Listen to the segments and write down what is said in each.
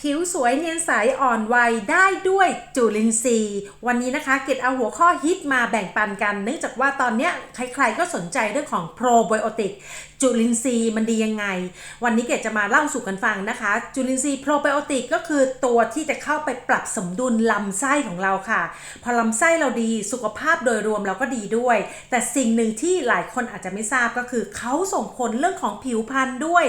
ผิวสวยเนียนใสอ่อนวัยได้ด้วยจุลินทรีย์ วันนี้นะคะเกดเอาหัวข้อฮิตมาแบ่งปันกัน เนื่องจากว่าตอนนี้ใครๆก็สนใจเรื่องของโปรไบโอติกจุลินทรีย์มันดียังไง วันนี้เกดจะมาเล่าสู่กันฟังนะคะ จุลินทรีย์โปรไบโอติกก็คือตัวที่จะเข้าไปปรับสมดุลลำไส้ของเราค่ะ พอลำไส้เราดีสุขภาพโดยรวมเราก็ดีด้วย แต่สิ่งหนึ่งที่หลายคนอาจจะไม่ทราบก็คือเขาส่งผลเรื่องของผิวพรรณด้วย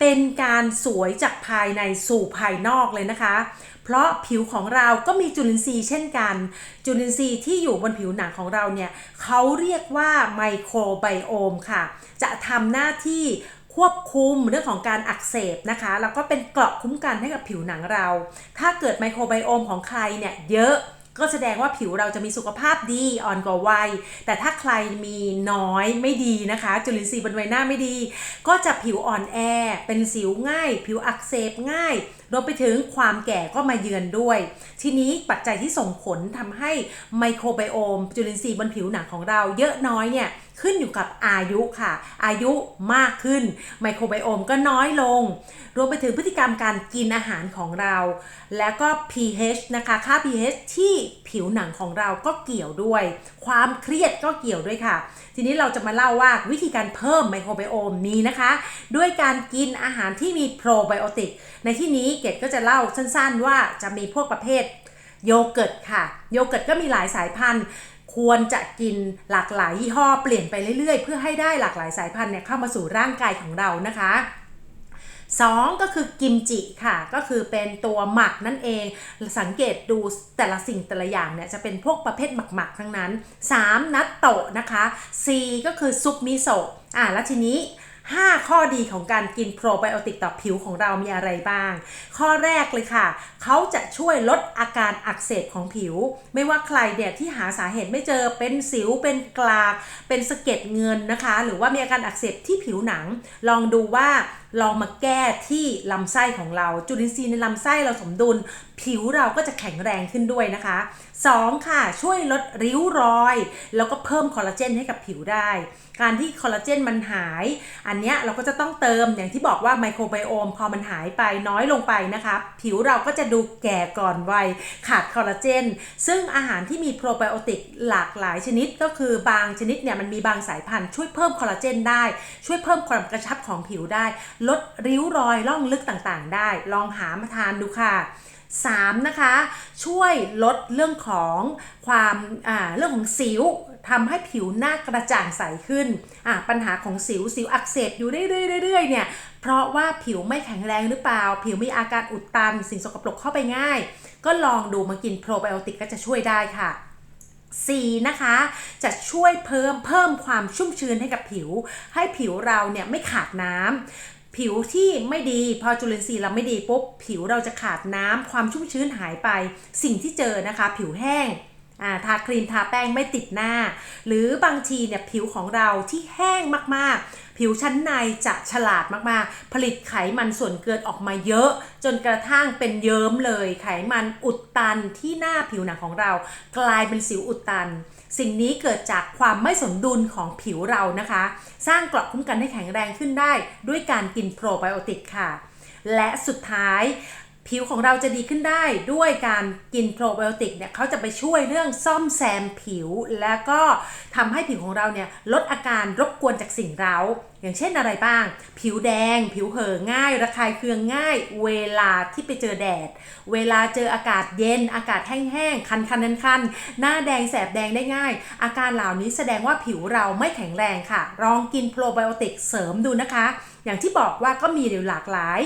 เป็นการสวยจากภายในสู่ภายนอกเลยนะคะ เพราะผิวของเราก็มีจุลินทรีย์เช่นกัน จุลินทรีย์ที่อยู่บนผิวหนังของเราเนี่ยเขาเรียกว่าไมโครไบโอมค่ะ จะทำหน้าที่ควบคุมเรื่องของการอักเสบนะคะ แล้วก็เป็นเกราะคุ้มกันให้กับผิวหนังเรา ถ้าเกิดไมโครไบโอมของใครเนี่ยเยอะก็แสดงว่าผิวเราจะมีสุขภาพดีอ่อนกว่าวัย แต่ถ้าใครมีน้อยไม่ดีนะคะ จุลินทรีย์บนใบหน้าไม่ดี ก็จะผิวอ่อนแอ เป็นสิวง่าย ผิวอักเสบง่ายรวมไปถึงความแก่ก็มาเยือนด้วย ทีนี้ปัจจัยที่ส่งผลทำให้ไมโครไบโอม จุลินทรีย์บนผิวหนังของเราเยอะน้อยเนี่ยขึ้นอยู่กับอายุค่ะ อายุมากขึ้น ไมโครไบโอมก็น้อยลง รวมไปถึงพฤติกรรมการกินอาหารของเรา แล้วก็ pH นะคะ ค่า pH ที่ผิวหนังของเราก็เกี่ยวด้วย ความเครียดก็เกี่ยวด้วยค่ะ ทีนี้เราจะมาเล่าว่าวิธีการเพิ่มไมโครไบโอมมีนะคะ ด้วยการกินอาหารที่มีโปรไบโอติก ในที่นี้เกดก็จะเล่าสั้นๆว่าจะมีพวกประเภทโยเกิร์ตค่ะ โยเกิร์ตก็มีหลายสายพันธุ์ ควรจะกินหลากหลายยี่ห้อเปลี่ยนไปเรื่อยๆ เพื่อให้ได้หลากหลายสายพันธุ์เนี่ยเข้ามาสู่ร่างกายของเรานะคะ2ก็คือกิมจิค่ะ ก็คือเป็นตัวหมักนั่นเอง สังเกตดูแต่ละสิ่งแต่ละอย่างเนี่ยจะเป็นพวกประเภทหมักๆทั้งนั้น 3 นัตโตะนะคะ 4 ก็คือซุปมิโซะอะแล้วทีนี้ 5 ข้อดีของการกินโปรไบโอติกต่อผิวของเรามีอะไรบ้าง ข้อแรกเลยค่ะ เขาจะช่วยลดอาการอักเสบของผิว ไม่ว่าใครเนี่ยที่หาสาเหตุไม่เจอเป็นสิวเป็นกลาก เป็นสะเก็ดเงินนะคะ หรือว่ามีอาการอักเสบที่ผิวหนัง ลองดูว่าลองมาแก้ที่ลำไส้ของเรา จุลินทรีย์ในลำไส้เราสมดุล ผิวเราก็จะแข็งแรงขึ้นด้วยนะคะ 2. ค่ะ ช่วยลดริ้วรอย แล้วก็เพิ่มคอลลาเจนให้กับผิวได้ การที่คอลลาเจนมันหาย อันเนี้ยเราก็จะต้องเติมอย่างที่บอกว่าไมโครไบโอมพอมันหายไปน้อยลงไปนะคะ ผิวเราก็จะดูแก่ก่อนวัยขาดคอลลาเจน ซึ่งอาหารที่มีโปรไบโอติกหลากหลายชนิดก็คือบางชนิดเนี่ยมันมีบางสายพันธุ์ช่วยเพิ่มคอลลาเจนได้ ช่วยเพิ่มความกระชับของผิวได้ลดริ้วรอยล่องลึกต่างๆ ได้ ลองหามาทานดูค่ะ 3. นะคะ ช่วยลดเรื่องของความเรื่องของสิวทำให้ผิวหน้ากระจ่างใสขึ้น ปัญหาของสิวสิวอักเสบอยู่เรื่อยๆเนี่ยเพราะว่าผิวไม่แข็งแรงหรือเปล่า ผิวมีอาการอุดตัน สิ่งสกปรกเข้าไปง่าย ก็ลองดูมากินโปรไบโอติกก็จะช่วยได้ค่ะ C นะคะ จะช่วยเพิ่มเพิ่มความชุ่มชื้นให้กับผิว ให้ผิวเราเนี่ยไม่ขาดน้ำ ผิวที่ไม่ดีพอจุลินทรีย์เราไม่ดีปุ๊บผิวเราจะขาดน้ำความชุ่มชื้นหายไป สิ่งที่เจอนะคะ ผิวแห้ง ทาครีมทาแป้งไม่ติดหน้า หรือบางทีเนี่ยผิวของเราที่แห้งมากๆ ผิวชั้นในจะฉลาดมากๆ ผลิตไขมันส่วนเกินออกมาเยอะ จนกระทั่งเป็นเยิ้มเลย ไขมันอุดตันที่หน้าผิวหนังของเรา กลายเป็นสิวอุดตัน สิ่งนี้เกิดจากความไม่สมดุลของผิวเรานะคะ สร้างเกราะคุ้มกันให้แข็งแรงขึ้นได้ ด้วยการกินโปรไบโอติกค่ะและสุดท้าย ผิวของเราจะดีขึ้นได้ด้วยการกินโปรไบโอติกเนี่ยเขาจะไปช่วยเรื่องซ่อมแซมผิว แล้วก็ทำให้ผิวของเราเนี่ยลดอาการรบกวนจากสิ่งเร้า อย่างเช่นอะไรบ้าง ผิวแดง ผิวเห่อง่าย ระคายเคืองง่าย เวลาที่ไปเจอแดด เวลาเจออากาศเย็น อากาศแห้งๆ คันคันคันคันหน้าแดงแสบแดงได้ง่าย อาการเหล่านี้แสดงว่าผิวเราไม่แข็งแรงค่ะลองกินโปรไบโอติกเสริมดูนะคะ อย่างที่บอกว่าก็มีหลากหลาย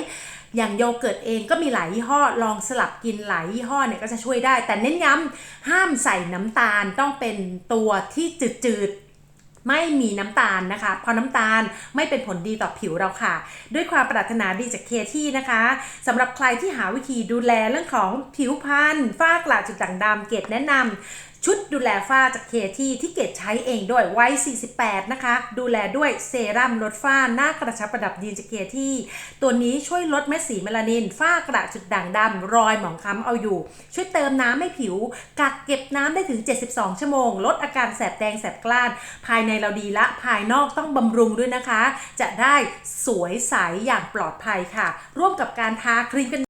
อย่างโยเกิร์ตเองก็มีหลายยี่ห้อลองสลับกินหลายยี่ห้อเนี่ยก็จะช่วยได้ แต่เน้นย้ำห้ามใส่น้ำตาลต้องเป็นตัวที่จืดๆไม่มีน้ำตาลนะคะ เพราะน้ำตาลไม่เป็นผลดีต่อผิวเราค่ะ ด้วยความปรารถนาดีจากเคที่นะคะสำหรับใครที่หาวิธีดูแลเรื่องของผิวพรรณฝ้ากระจุดด่างดำเกดแนะนำ ชุดดูแลฝ้าจากเคที่ที่เกดใช้เองด้วยไวัย48 นะคะ ดูแลด้วยเซรั่มลดฝ้าหน้ากระชับประดับยีนจากเคที่ตัวนี้ช่วยลดเม็ดสีเมลานิน ฝ้ากระจุดด่างดำรอยหมองคล้ำเอาอยู่ ช่วยเติมน้ำให้ผิว กักเก็บน้ำได้ถึง 72 ชั่วโมง ลดอาการแสบแดงแสบกล้าน ภายในเราดีละภายนอกต้องบำรุงด้วยนะคะ จะได้สวยใสอย่างปลอดภัยค่ะ ร่วมกับการทาครีมกัน